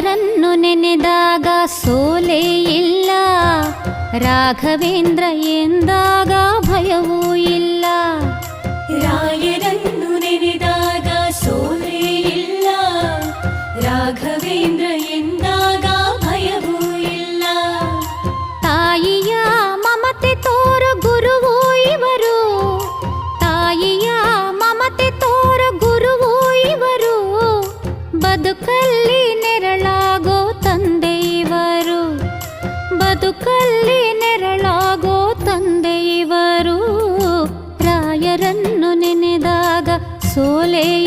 ರಾಯರನ್ನು ನೆನೆದಾಗ ಸೋಲೇ ಇಲ್ಲ ರಾಘವೇಂದ್ರ ಎಂದಾಗ ಭಯವೂ ಇಲ್ಲ ರಾಯರನ್ನು ನೆನೆದಾಗ ಸೋಲೇ ಇಲ್ಲ ರಾಘವೇಂದ್ರ ಬದುಕಲ್ಲಿ ನೆರಳಾಗೋ ತಂದೆ ಇವರು. ಬದುಕಲ್ಲಿ ನೆರಳಾಗೋ ತಂದೆ ಇವರು. ರಾಯರನ್ನು ನೆನೆದಾಗ ಸೋಲೆ